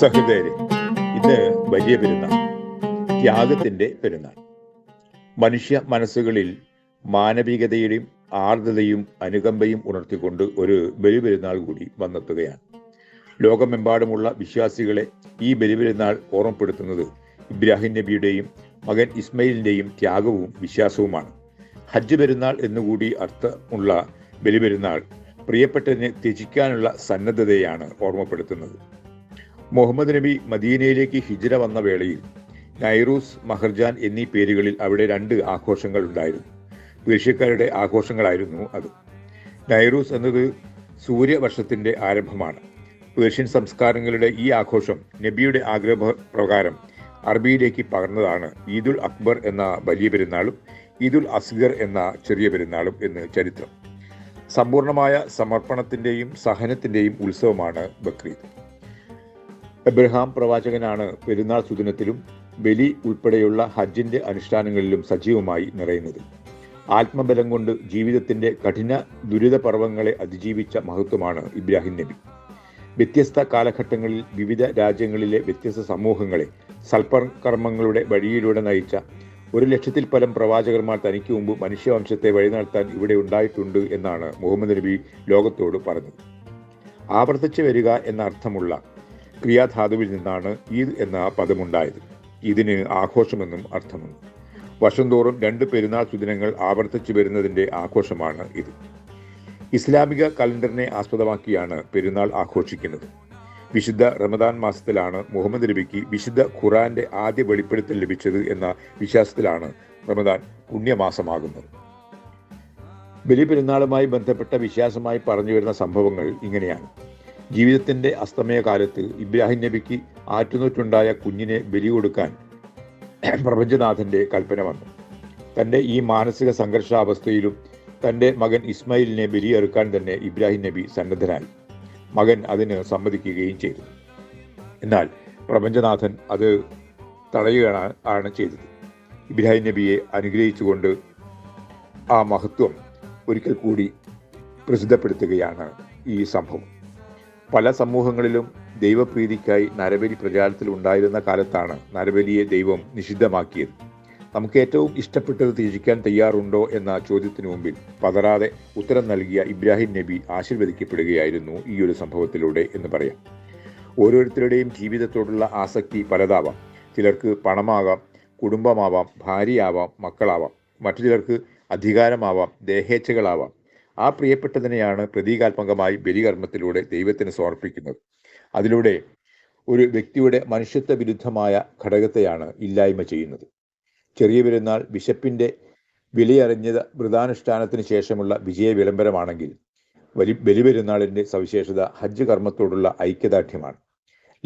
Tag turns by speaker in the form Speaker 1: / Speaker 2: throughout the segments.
Speaker 1: സഹൃദയരെ ഇന്ന് വലിയ പെരുന്നാൾ ത്യാഗത്തിന്റെ പെരുന്നാൾ. മനുഷ്യ മനസ്സുകളിൽ മാനവികതയുടെയും ആർദ്രതയും അനുകമ്പയും ഉണർത്തിക്കൊണ്ട് ഒരു ബലിപെരുന്നാൾ കൂടി വന്നെത്തുകയാണ്. ലോകമെമ്പാടുമുള്ള വിശ്വാസികളെ ഈ ബലിപെരുന്നാൾ ഓർമ്മപ്പെടുത്തുന്നത് ഇബ്രാഹിം നബിയുടെയും മകൻ ഇസ്മയിലിന്റെയും ത്യാഗവും വിശ്വാസവുമാണ്. ഹജ്ജ് പെരുന്നാൾ എന്നുകൂടി അർത്ഥമുള്ള ബലിപെരുന്നാൾ പ്രിയപ്പെട്ടതിനെ ത്യജിക്കാനുള്ള സന്നദ്ധതയാണ് ഓർമ്മപ്പെടുത്തുന്നത്. മുഹമ്മദ് നബി മദീനയിലേക്ക് ഹിജിര വന്ന വേളയിൽ നൈറൂസ് മഹർജാൻ എന്നീ പേരുകളിൽ അവിടെ രണ്ട് ആഘോഷങ്ങൾ ഉണ്ടായിരുന്നു. പേർഷ്യക്കാരുടെ ആഘോഷങ്ങളായിരുന്നു അത്. നൈറൂസ് എന്നത് സൂര്യവർഷത്തിന്റെ ആരംഭമാണ്. പേർഷ്യൻ സംസ്കാരങ്ങളുടെ ഈ ആഘോഷം നബിയുടെ ആഗ്രഹ പ്രകാരം അറബിയിലേക്ക് പകർന്നതാണ് ഈദുൽ അക്ബർ എന്ന വലിയ പെരുന്നാളും ഈദുൽ അസ്ഗർ എന്ന ചെറിയ പെരുന്നാളും എന്ന് ചരിത്രം. സമ്പൂർണമായ സമർപ്പണത്തിന്റെയും സഹനത്തിന്റെയും ഉത്സവമാണ് ബക്രീദ്. എബ്രഹാം പ്രവാചകനാണ് പെരുന്നാൾ സുദിനത്തിലും ബലി ഉൾപ്പെടെയുള്ള ഹജ്ജിന്റെ അനുഷ്ഠാനങ്ങളിലും സജീവമായി നിറയുന്നത്. ആത്മബലം കൊണ്ട് ജീവിതത്തിന്റെ കഠിന ദുരിത പർവങ്ങളെ അതിജീവിച്ച മഹത്വമാണ് ഇബ്രാഹിം നബി. വ്യത്യസ്ത കാലഘട്ടങ്ങളിൽ വിവിധ രാജ്യങ്ങളിലെ വ്യത്യസ്ത സമൂഹങ്ങളെ സൽപ്പകർമ്മങ്ങളുടെ വഴിയിലൂടെ നയിച്ച ഒരു ലക്ഷത്തിൽ പരം പ്രവാചകന്മാർ തനിക്ക് മുമ്പ് മനുഷ്യവംശത്തെ വഴി നടത്താൻ ഇവിടെ ഉണ്ടായിട്ടുണ്ട് എന്നാണ് മുഹമ്മദ് നബി ലോകത്തോട് പറഞ്ഞത്. ആവർത്തിച്ചു വരിക എന്ന അർത്ഥമുള്ള ക്രിയാധാതുവിൽ നിന്നാണ് ഈദ് എന്ന പദമുണ്ടായത്. ഇതിന് ആഘോഷമെന്നും അർത്ഥമുണ്ട്. വർഷംതോറും രണ്ട് പെരുന്നാൾ സുദിനങ്ങൾ ആവർത്തിച്ചു വരുന്നതിന്റെ ആഘോഷമാണ് ഇത്. ഇസ്ലാമിക കലണ്ടറിനെ ആസ്പദമാക്കിയാണ് പെരുന്നാൾ ആഘോഷിക്കുന്നത്. വിശുദ്ധ റമദാൻ മാസത്തിലാണ് മുഹമ്മദ് നബിക്ക് വിശുദ്ധ ഖുറാന്റെ ആദ്യ വെളിപ്പെടുത്തൽ ലഭിച്ചത് എന്ന വിശ്വാസത്തിലാണ് റമദാൻ പുണ്യമാസമാകുന്നത്. ബലിപെരുന്നാളുമായി ബന്ധപ്പെട്ട വിശ്വാസമായി പറഞ്ഞു വരുന്ന സംഭവങ്ങൾ ഇങ്ങനെയാണ്. ജീവിതത്തിന്റെ അസ്തമയ കാലത്ത് ഇബ്രാഹിം നബിക്ക് ആറ്റുനൂറ്റുണ്ടായ കുഞ്ഞിനെ ബലി കൊടുക്കാൻ പ്രപഞ്ചനാഥന്റെ കൽപ്പന വന്നു. തന്റെ ഈ മാനസിക സംഘർഷാവസ്ഥയിലും തന്റെ മകൻ ഇസ്മായിലിനെ ബലിയെറുക്കാൻ തന്നെ ഇബ്രാഹിം നബി സന്നദ്ധനായി. മകൻ അതിന് സമ്മതിക്കുകയും ചെയ്തു. എന്നാൽ പ്രപഞ്ചനാഥൻ അത് തടയുകയാണ് ആണ് ചെയ്തത്. ഇബ്രാഹിം നബിയെ അനുഗ്രഹിച്ചുകൊണ്ട് ആ മഹത്വം ഒരിക്കൽ കൂടി പ്രസിദ്ധപ്പെടുത്തുകയാണ് ഈ സംഭവം. പല സമൂഹങ്ങളിലും ദൈവപ്രീതിക്കായി നരബലി പ്രചാരത്തിൽ ഉണ്ടായിരുന്ന കാലത്താണ് നരബലിയെ ദൈവം നിഷിദ്ധമാക്കിയത്. നമുക്ക് ഏറ്റവും ഇഷ്ടപ്പെട്ടത് ത്യജിക്കാൻ തയ്യാറുണ്ടോ എന്ന ചോദ്യത്തിനു മുമ്പിൽ പതറാതെ ഉത്തരം നൽകിയ ഇബ്രാഹിം നബി ആശീർവദിക്കപ്പെടുകയായിരുന്നു ഈ ഒരു സംഭവത്തിലൂടെ എന്ന് പറയാം. ഓരോരുത്തരുടെയും ജീവിതത്തോടുള്ള ആസക്തി പലതാവാം. ചിലർക്ക് പണമാകാം കുടുംബമാവാം ഭാര്യയാവാം മക്കളാവാം. മറ്റു ചിലർക്ക് അധികാരമാവാം ദേഹേച്ഛകളാവാം. ആ പ്രിയപ്പെട്ടതിനെയാണ് പ്രതീകാത്മകമായി ബലികർമ്മത്തിലൂടെ ദൈവത്തിന് സമർപ്പിക്കുന്നത്. അതിലൂടെ ഒരു വ്യക്തിയുടെ മനുഷ്യത്വ വിരുദ്ധമായ ഘടകത്തെയാണ് ഇല്ലായ്മ ചെയ്യുന്നത്. ചെറിയ പെരുന്നാൾ ബിഷപ്പിന്റെ വിലയറിഞ്ഞത് വ്രതാനുഷ്ഠാനത്തിന് ശേഷമുള്ള വിജയ വിളംബരമാണെങ്കിൽ വലി ബലിപെരുന്നാളിന്റെ സവിശേഷത ഹജ്ജ് കർമ്മത്തോടുള്ള ഐക്യദാർഢ്യമാണ്.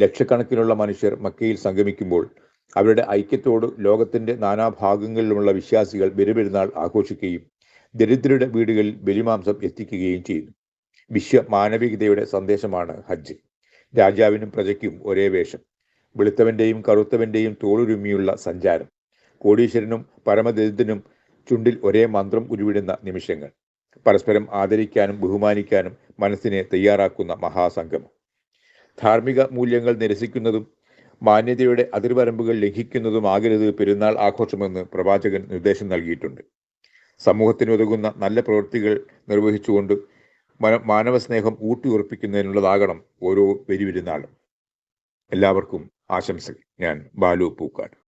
Speaker 1: ലക്ഷക്കണക്കിനുള്ള മനുഷ്യർ മക്കയിൽ സംഗമിക്കുമ്പോൾ അവരുടെ ഐക്യത്തോട് ലോകത്തിന്റെ നാനാഭാഗങ്ങളിലുമുള്ള വിശ്വാസികൾ ബലിപെരുന്നാൾ ആഘോഷിക്കുകയും ദരിദ്രരുടെ വീടുകളിൽ ബലിമാംസം എത്തിക്കുകയും ചെയ്യുന്നു. വിശ്വ മാനവികതയുടെ സന്ദേശമാണ് ഹജ്ജ്. രാജാവിനും പ്രജയ്ക്കും ഒരേ വേഷം. വെളുത്തവന്റെയും കറുത്തവന്റെയും തോളുരുമിയുള്ള സഞ്ചാരം. കോടീശ്വരനും പരമദരിദ്രനും ചുണ്ടിൽ ഒരേ മന്ത്രം ഉരുവിടുന്ന നിമിഷങ്ങൾ. പരസ്പരം ആദരിക്കാനും ബഹുമാനിക്കാനും മനസ്സിനെ തയ്യാറാക്കുന്ന മഹാസംഗമം. ധാർമ്മിക മൂല്യങ്ങൾ നിരസിക്കുന്നതും മാന്യതയുടെ അതിർവരമ്പുകൾ ലംഘിക്കുന്നതുമാകരുത് പെരുന്നാൾ ആഘോഷമെന്ന് പ്രവാചകൻ നിർദ്ദേശം നൽകിയിട്ടുണ്ട്. സമൂഹത്തിനുതകുന്ന നല്ല പ്രവൃത്തികൾ നിർവഹിച്ചുകൊണ്ട് മാനവ സ്നേഹം ഊട്ടിയുറപ്പിക്കുന്നതിനുള്ളതാകണം ഓരോ വെരിവിരുന്നാളും. എല്ലാവർക്കും ആശംസകൾ. ഞാൻ ബാലു പൂക്കാട്.